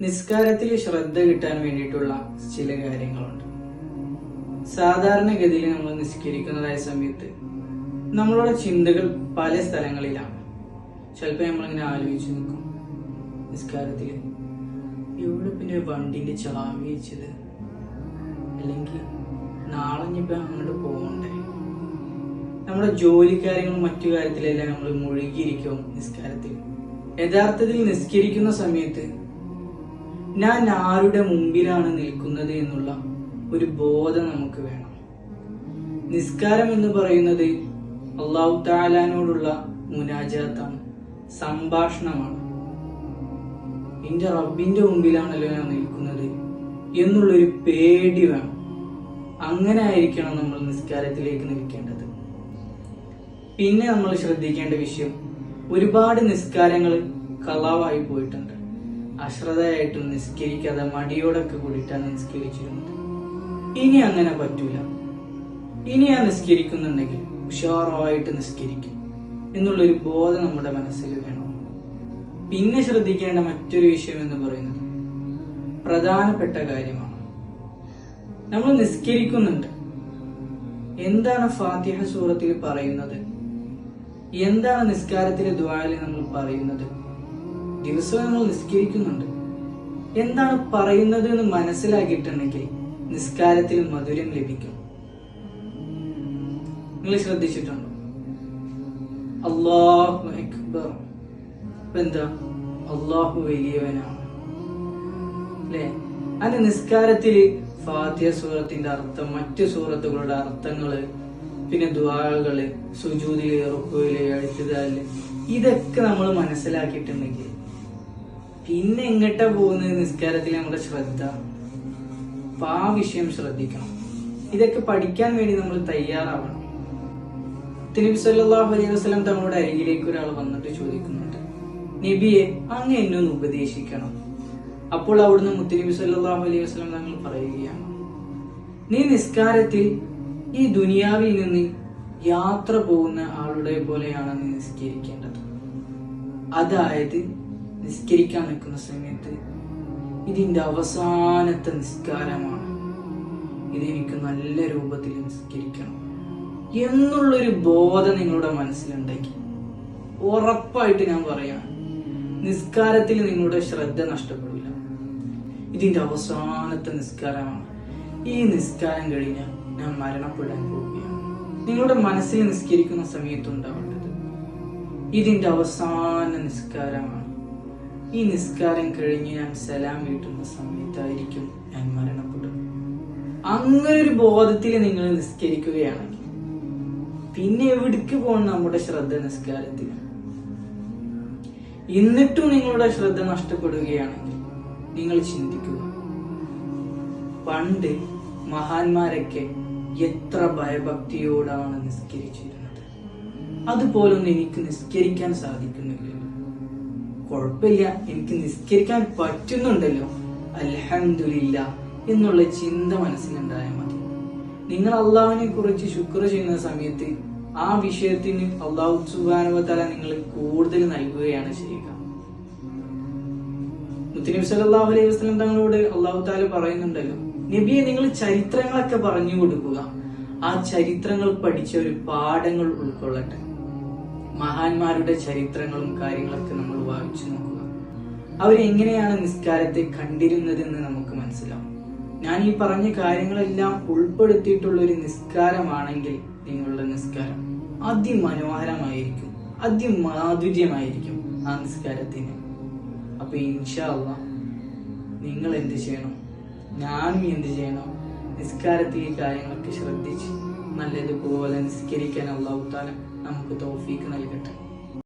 നിസ്കാരത്തിൽ ശ്രദ്ധ കിട്ടാൻ വേണ്ടിയിട്ടുള്ള ചില കാര്യങ്ങളുണ്ട്. സാധാരണഗതിയിൽ നമ്മൾ നിസ്കരിക്കുന്നതായ സമയത്ത് നമ്മളുടെ ചിന്തകൾ പല സ്ഥലങ്ങളിലാണ്. ചിലപ്പോൾ നമ്മളിങ്ങനെ ആലോചിച്ച് നിൽക്കും നിസ്കാരത്തിൽ എവിടെ പിന്നെ വണ്ടിന്റെ ചാവി വെച്ചത്? അല്ലെങ്കിൽ നാളെ ഇനിയിപ്പോ അങ്ങോട്ട് പോകണ്ടേ? നമ്മുടെ ജോലി കാര്യങ്ങളും മറ്റു കാര്യത്തിലെല്ലാം നമ്മൾ മുഴുകിയിരിക്കും നിസ്കാരത്തിൽ. യഥാർത്ഥത്തിൽ നിസ്കരിക്കുന്ന സമയത്ത് ഞാൻ ആരുടെ മുമ്പിലാണ് നിൽക്കുന്നത് എന്നുള്ള ഒരു ബോധം നമുക്ക് വേണം. നിസ്കാരം എന്ന് പറയുന്നത് അള്ളാഹു താലാനോടുള്ള മുനാജാത്താണ് സംഭാഷണമാണ്. എന്റെ റബ്ബിന്റെ മുമ്പിലാണല്ലോ ഞാൻ നിൽക്കുന്നത് എന്നുള്ളൊരു പേടി വേണം. അങ്ങനെ ആയിരിക്കണം നമ്മൾ നിസ്കാരത്തിലേക്ക് നിൽക്കേണ്ടത്. പിന്നെ നമ്മൾ ശ്രദ്ധിക്കേണ്ട വിഷയം ഒരുപാട് നിസ്കാരങ്ങൾ കളവായി പോയിട്ടുണ്ട്. അശ്രദ്ധയായിട്ടും നിസ്കരിക്കാതെ മടിയോടൊക്കെ കൂടിയിട്ടാണ് നിസ്കരിച്ചിരുന്നത്. ഇനി അങ്ങനെ പറ്റൂല. ഇനി ഞാൻ നിസ്കരിക്കുന്നുണ്ടെങ്കിൽ ഉഷാറായിട്ട് നിസ്കരിക്കും എന്നുള്ളൊരു ബോധം നമ്മുടെ മനസ്സിൽ വേണം. പിന്നെ ശ്രദ്ധിക്കേണ്ട മറ്റൊരു വിഷയം എന്ന് പറയുന്നത് പ്രധാനപ്പെട്ട കാര്യമാണ്. നമ്മൾ നിസ്കരിക്കുന്നുണ്ട്. എന്താണ് ഫാത്തിഹ സൂറത്തിൽ പറയുന്നത്? എന്താണ് നിസ്കാരത്തിലെ ദ്വാരയിൽ നമ്മൾ പറയുന്നത്? ദിവസവും നമ്മൾ നിസ്കരിക്കുന്നുണ്ട്. എന്താണ് പറയുന്നത് എന്ന് മനസ്സിലാക്കിയിട്ടുണ്ടെങ്കിൽ നിസ്കാരത്തിൽ മധുരം ലഭിക്കും. നിങ്ങൾ ശ്രദ്ധിച്ചിട്ടുണ്ടോ? അള്ളാഹു അക്ബർ. എന്താ? അള്ളാഹു വലിയവനാണ്. അല്ലേ? അതിന്റെ നിസ്കാരത്തിൽ ഫാത്തിയ സൂറത്തിന്റെ അർത്ഥം മറ്റു സൂറത്തുകളുടെ അർത്ഥങ്ങൾ പിന്നെ ദ്വാകൾ സുജൂതിൽ റുക്കുവിൽ എഴുത്തുകാരിൽ ഇതൊക്കെ നമ്മൾ മനസ്സിലാക്കിയിട്ടുണ്ടെങ്കിൽ പിന്നെ എങ്ങട്ടാ പോകുന്നത്? നിസ്കാരത്തിൽ നമ്മുടെ ശ്രദ്ധ. അപ്പൊ ആ വിഷയം ശ്രദ്ധിക്കണം. ഇതൊക്കെ പഠിക്കാൻ വേണ്ടി നമ്മൾ തയ്യാറാവണം. തിരുബി സല്ലാഹു അലൈഹി വസ്ലം തങ്ങളുടെ അരികിലേക്ക് ഒരാൾ വന്നിട്ട് ചോദിക്കുന്നുണ്ട്. നബിയെ അങ്ങ് എന്നെ ഒന്ന് ഉപദേശിക്കണം. അപ്പോൾ അവിടുന്ന് മുത്തനബി സല്ലാഹു അലൈഹി വസ്ലം തങ്ങൾ പറയുകയാണ് നീ നിസ്കാരത്തിൽ ഈ ദുനിയാവിൽ നിന്ന് യാത്ര പോകുന്ന ആളുടെ പോലെയാണ് നീ നിസ്കരിക്കേണ്ടത്. അതായത് നിസ്കരിക്കാൻ നിൽക്കുന്ന സമയത്ത് ഇതിന്റെ അവസാനത്തെ നിസ്കാരമാണ്. ഇതെനിക്ക് നല്ല രൂപത്തിൽ നിസ്കരിക്കണം എന്നുള്ളൊരു ബോധം നിങ്ങളുടെ മനസ്സിലുണ്ടെങ്കിൽ ഉറപ്പായിട്ട് ഞാൻ പറയാം നിസ്കാരത്തിൽ നിങ്ങളുടെ ശ്രദ്ധ നഷ്ടപ്പെടില്ല. ഇതിന്റെ അവസാനത്തെ നിസ്കാരമാണ്. ഈ നിസ്കാരം കഴിഞ്ഞാൽ ഞാൻ മരണപ്പെടാൻ പോവുകയാണ്. നിങ്ങളുടെ മനസ്സിൽ നിസ്കരിക്കുന്ന സമയത്തുണ്ടാവേണ്ടത് ഇതിന്റെ അവസാന നിസ്കാരമാണ്. ഈ നിസ്കാരം കഴിഞ്ഞ് ഞാൻ സലാം വീട്ടുന്ന സമയത്തായിരിക്കും ഞാൻ മരണപ്പെടും. അങ്ങനെ ഒരു ബോധത്തിൽ നിങ്ങൾ നിസ്കരിക്കുകയാണെങ്കിൽ പിന്നെ എവിടേക്ക് പോകണം നമ്മുടെ ശ്രദ്ധ നിസ്കാരത്തിന്? എന്നിട്ടും നിങ്ങളുടെ ശ്രദ്ധ നഷ്ടപ്പെടുകയാണെങ്കിൽ നിങ്ങൾ ചിന്തിക്കുക പണ്ട് മഹാന്മാരൊക്കെ എത്ര ഭയഭക്തിയോടാണ് നിസ്കരിച്ചിരുന്നത്? അതുപോലൊന്നും എനിക്ക് നിസ്കരിക്കാൻ സാധിക്കുന്നില്ലല്ലോ കുഴപ്പമില്ല. എനിക്ക് നിസ്കരിക്കാൻ പറ്റുന്നുണ്ടല്ലോ. അൽഹംദുലില്ല എന്നുള്ള ചിന്ത മനസ്സിലുണ്ടായാൽ മതി. നിങ്ങൾ അള്ളാഹുവിനെ കുറിച്ച് ശുക്ർ ചെയ്യുന്ന സമയത്ത് ആ വിഷയത്തിന് അള്ളാഹു സുബാനുവല നിങ്ങൾ കൂടുതൽ നൽകുകയാണ് ചെയ്യുക. മുത്തനബി സലാഹു അലൈഹി വസ്ലം തങ്ങളോട് അള്ളാഹു താല പറയുന്നുണ്ടല്ലോ നബിയെ നിങ്ങൾ ചരിത്രങ്ങളൊക്കെ പറഞ്ഞു കൊടുക്കുക. ആ ചരിത്രങ്ങൾ പഠിച്ച ഒരു പാഠങ്ങൾ ഉൾക്കൊള്ളട്ടെ. മഹാന്മാരുടെ ചരിത്രങ്ങളും കാര്യങ്ങളൊക്കെ നമ്മൾ വായിച്ചു നോക്കുക. അവരെങ്ങനെയാണ് നിസ്കാരത്തെ കണ്ടിരുന്നതെന്ന് നമുക്ക് മനസ്സിലാവും. ഞാൻ ഈ പറഞ്ഞ കാര്യങ്ങളെല്ലാം ഉൾപ്പെടുത്തിയിട്ടുള്ള ഒരു നിസ്കാരമാണെങ്കിൽ നിങ്ങളുടെ നിസ്കാരം അതിമനോഹരമായിരിക്കും അതിമാധുര്യമായിരിക്കും ആ നിസ്കാരത്തിന്. അപ്പൊ ഇൻഷാ അള്ളാ നിങ്ങൾ എന്ത് ചെയ്യണം? ഞാനും എന്ത് ചെയ്യണം? നിസ്കാരത്തിൽ ഈ കാര്യങ്ങളൊക്കെ ശ്രദ്ധിച്ച് നല്ലതുപോലെ നിസ്കരിക്കാൻ അള്ളാഹു താല നമുക്ക് തോഫീക്ക് നൽകട്ടെ.